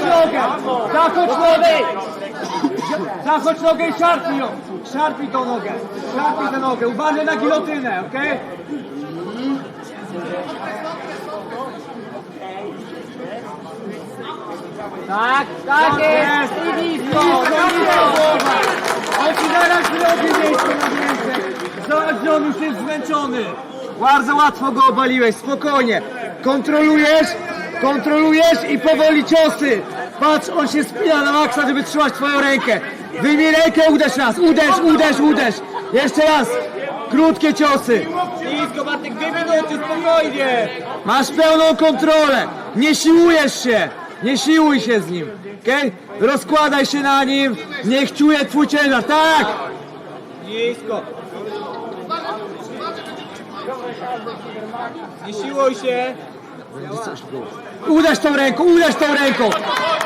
nogę! Zachodź nogę! Zachodź nogę i szarpnij ją! Szarpnij tą nogę! Szarpnij tę nogę! Uważaj na gilotynę, okej? Tak, tak jest! I blisko! Nisko głowa! On ci zaraz zrobi miejsce na ręce! Zobacz, że on już jest zmęczony! Bardzo łatwo go obaliłeś, spokojnie! Kontrolujesz, kontrolujesz i powoli ciosy! Patrz, on się spina na maksa, żeby trzymać twoją rękę! Wyjmij rękę, uderz raz! Uderz, uderz, uderz! Jeszcze raz! Krótkie ciosy! Blisko, Bartek, dwie minuty, spokojnie! Masz pełną kontrolę! Nie siłujesz się! Nie siłuj się z nim! Okej? Rozkładaj się na nim! Niech czuje twój ciężar! Tak! Blisko! Nie siłuj się! Uderz tą ręką! Uderz tą ręką!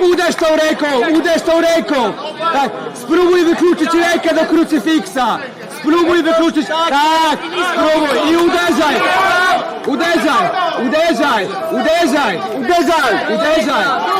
Uderz tą ręką! Uderz tą ręką! Tak! Spróbuj wykluczyć rękę do krucyfiksa! Spróbuj wykluczyć! Tak! Spróbuj! I uderzaj! Uderzaj! Uderzaj! Uderzaj! Uderzaj! Uderzaj!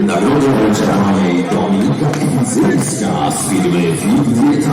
Nagrodę wręcza pani Dominika Kwizyńska z firmy Fit.